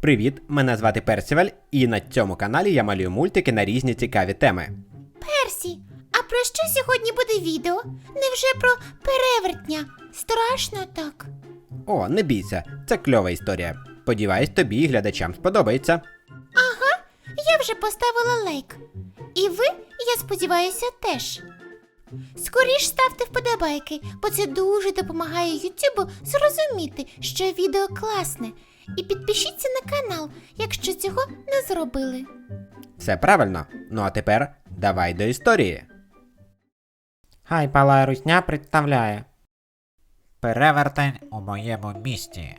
Привіт, мене звати Персіваль, і на цьому каналі я малюю мультики на різні цікаві теми. Персі, а про що сьогодні буде відео? Невже про перевертня? Страшно так. О, не бійся, це кльова історія. Сподіваюсь, тобі і глядачам сподобається. Ага, Я вже поставила лайк. І ви, я сподіваюся, теж. Скоріш ставте вподобайки, бо це дуже допомагає Ютубу зрозуміти, що відео класне. І підпишіться на канал, якщо цього не зробили. Все правильно. Ну а тепер давай до історії. Хай палає русня представляє. Перевертень у моєму місті.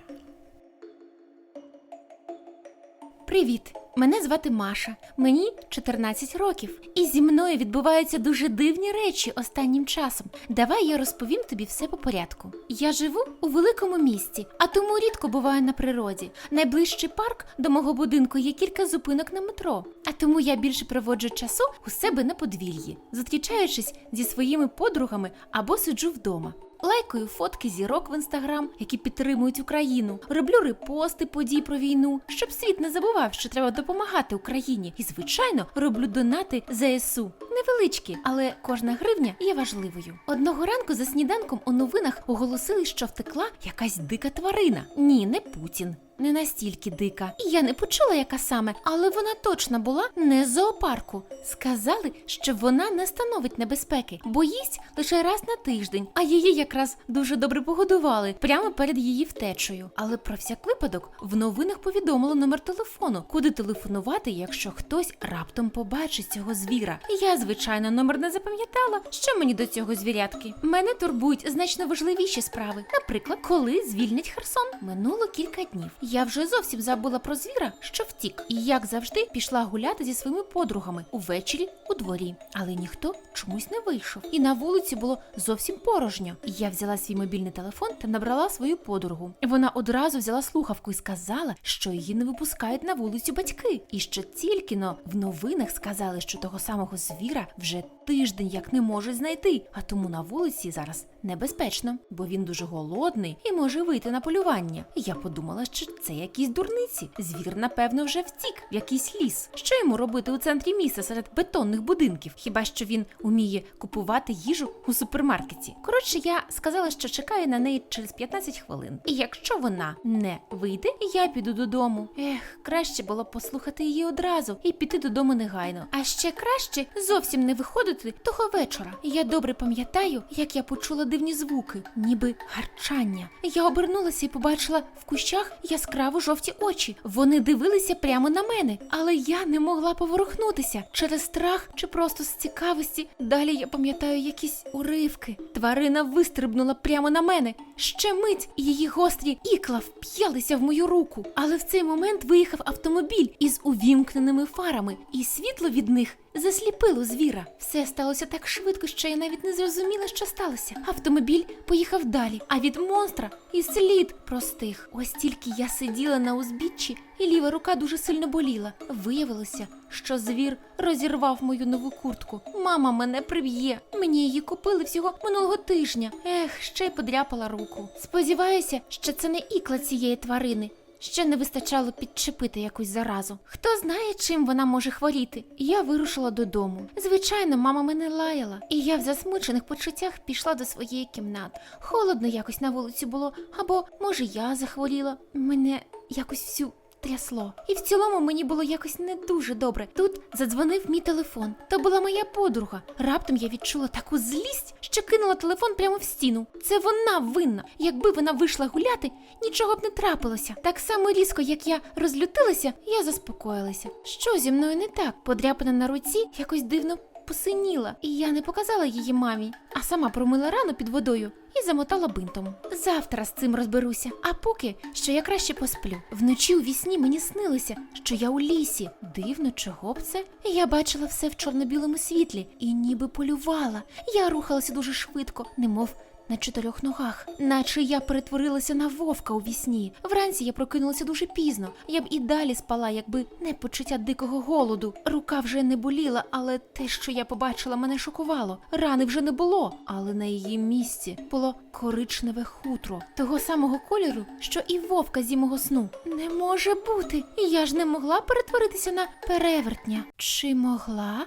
Привіт! Мене звати Маша. Мені 14 років, і зі мною відбуваються дуже дивні речі останнім часом. Давай я розповім тобі все по порядку. Я живу у великому місті, а тому рідко буваю на природі. Найближчий парк до мого будинку є кілька зупинок на метро. А тому я більше проводжу часу у себе на подвір'ї, зустрічаючись зі своїми подругами або сиджу вдома. Лайкаю фотки зірок в інстаграм, які підтримують Україну. Роблю репости подій про війну, щоб світ не забував, що треба допомагати Україні. І, звичайно, роблю донати ЗСУ. Невеличкі, але кожна гривня є важливою. Одного ранку за сніданком у новинах оголосили, що втекла якась дика тварина. Ні, не Путін. Не настільки дика. І я не почула, яка саме, але вона точно була не з зоопарку. Сказали, що вона не становить небезпеки, бо їсть лише раз на тиждень, а її якраз дуже добре погодували прямо перед її втечею. Але про всяк випадок в новинах повідомили номер телефону, куди телефонувати, якщо хтось раптом побачить цього звіра. Я, звичайно, номер не запам'ятала. Що мені до цього звірятки? Мене турбують значно важливіші справи. Наприклад, коли звільнять Херсон. Минуло кілька днів. Я вже зовсім забула про звіра, що втік, і як завжди пішла гуляти зі своїми подругами увечері у дворі. Але ніхто чомусь не вийшов. І на вулиці було зовсім порожньо. Я взяла свій мобільний телефон та набрала свою подругу. Вона одразу взяла слухавку і сказала, що її не випускають на вулицю батьки. І що тільки но в новинах сказали, що того самого звіра вже тиждень як не можуть знайти, а тому на вулиці зараз небезпечно, бо він дуже голодний і може вийти на полювання. Я подумала, що це якісь дурниці. Звір, напевно, вже втік в якийсь ліс. Що йому робити у центрі міста серед бетонних будинків? Хіба що він уміє купувати їжу у супермаркеті? Коротше, я сказала, що чекаю на неї через 15 хвилин. І якщо вона не вийде, я піду додому. Ех, краще було послухати її одразу і піти додому негайно. А ще краще зовсім не виходити того вечора. Я добре пам'ятаю, як я почула дивні звуки, ніби гарчання. Я обернулася і побачила в кущах яскраво жовті очі. Вони дивилися прямо на мене, але я не могла поворухнутися через страх чи просто з цікавості. Далі я пам'ятаю якісь уривки. Тварина вистрибнула прямо на мене. Ще мить, і її гострі ікла вп'ялися в мою руку. Але в цей момент виїхав автомобіль із увімкненими фарами, і світло від них засліпило звіра. Все сталося так швидко, що я навіть не зрозуміла, що сталося. Автомобіль поїхав далі, а від монстра і слід простих. Ось тільки я сиділа на узбіччі, і ліва рука дуже сильно боліла. Виявилося, що звір розірвав мою нову куртку. Мама мене приб'є. Мені її купили всього минулого тижня. Ех, ще й подряпала руку. Сподіваюся, що це не ікла цієї тварини. Ще не вистачало підчепити якусь заразу. Хто знає, чим вона може хворіти? Я вирушила додому. Звичайно, мама мене лаяла, і я в засмучених почуттях пішла до своєї кімнати. Холодно якось на вулиці було, або може я захворіла. Мене якось всю. Трясло, і в цілому мені було якось не дуже добре. Тут задзвонив мій телефон. То була моя подруга. Раптом я відчула таку злість, що кинула телефон прямо в стіну. Це вона винна. Якби вона вийшла гуляти, нічого б не трапилося. Так само різко, як я розлютилася, я заспокоїлася. Що зі мною не так? Подряпина на руці якось дивно посиніла, і я не показала її мамі, а сама промила рану під водою і замотала бинтом. Завтра з цим розберуся. А поки що я краще посплю. Вночі у вісні мені снилося, що я у лісі. Дивно, чого б це? Я бачила все в чорно-білому світлі і ніби полювала. Я рухалася дуже швидко, немов на чотирьох ногах, наче я перетворилася на вовка у вісні. Вранці я прокинулася дуже пізно. Я б і далі спала, якби не почуття дикого голоду. Рука вже не боліла, але те, що я побачила, мене шокувало. Рани вже не було, але на її місці було коричневе хутро, того самого кольору, що і вовка зі мого сну. Не може бути. Я ж не могла перетворитися на перевертня. Чи могла?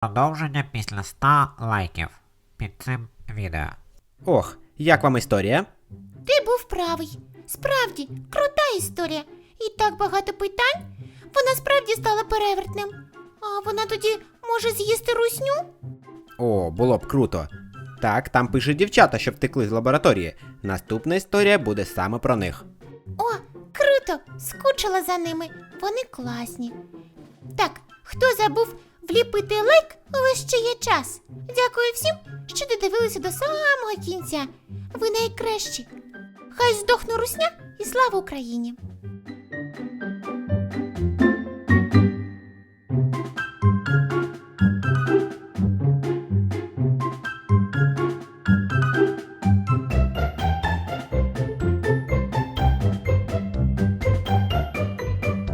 Продовження після 100 лайків під цим відео. Ох, як вам історія? Ти був правий. Справді, крута історія. І так багато питань. Вона справді стала перевертнем. А вона тоді може з'їсти русню? О, було б круто. Так, там пишуть дівчата, що втекли з лабораторії. Наступна історія буде саме про них. О, круто! Скучила за ними. Вони класні. Так, хто забув вліпити лайк, у вас ще є час. Дякую всім, що додивилися до самого кінця. Ви найкращі. Хай здохне русня і слава Україні!